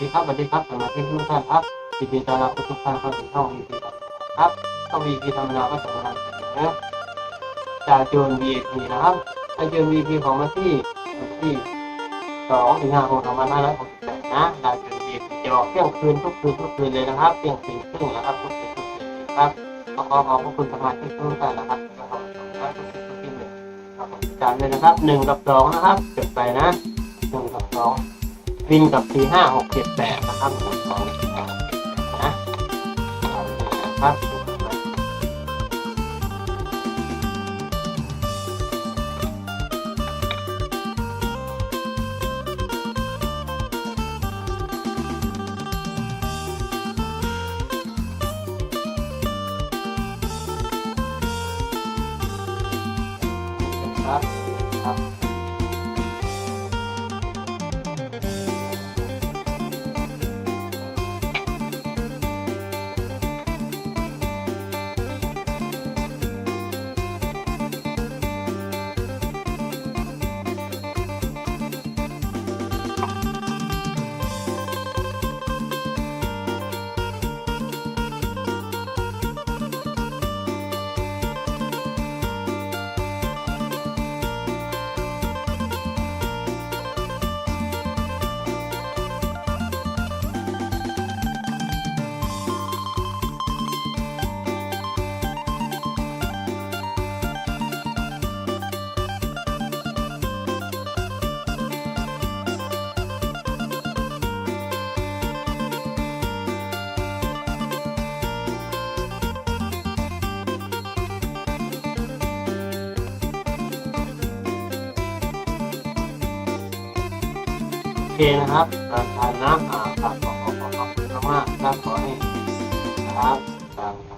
ดีครับสวัสดีครับสมาชิกทุกท่านครับยินดีต้อนรับทุกท่านเข้าสู่ช่องวีพีครับช่องวีพีธรรมดาก็จะมาเสนอจากโจน VIP นะครับจากโจน VIP ของวันที่วันที่สองถึงห้าคมสองพันห้าร้อยหกสิบแปดนะจากโจน VIP จะออกเที่ยงคืนทุกคืนทุกคืนเลยนะครับเที่ยงคืนครึ่งนะครับทุกคืนทุกคืนครับขอขอบพระคุณสมาชิกทุกท่านนะครับที่เข้ามาชมและทุกคืนทุกคืนเลยครับผมจำเลยนะครับหนึ่งกับสองนะครับจดไปนะหนึ่งกับสอง วินกับสี่ห้าหกเจ็ดแปดนะครับหนึ่งสองนะเอาเลยนะครับครับ คนะครับทานน้ำอาครับขอขอบคุณมากครับขอให้ครับ